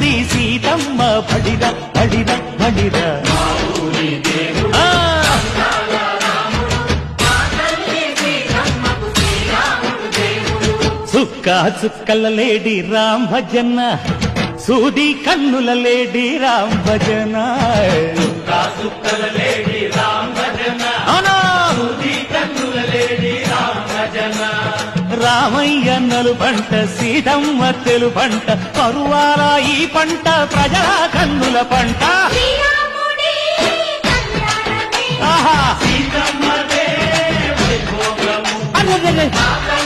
ఉన్నది సీతమ్మ బడిద బడిద బడిద సుక్క చుక్క చుక్కల లేడి రామ్ భజన సూది కన్నుల లేడి రామ్ భజన. రామయ్య నలు పంట సీతమ్మ తెలు పంట పరువాల ఈ పంట ప్రజల కన్నుల పంట. ఆహా. మాత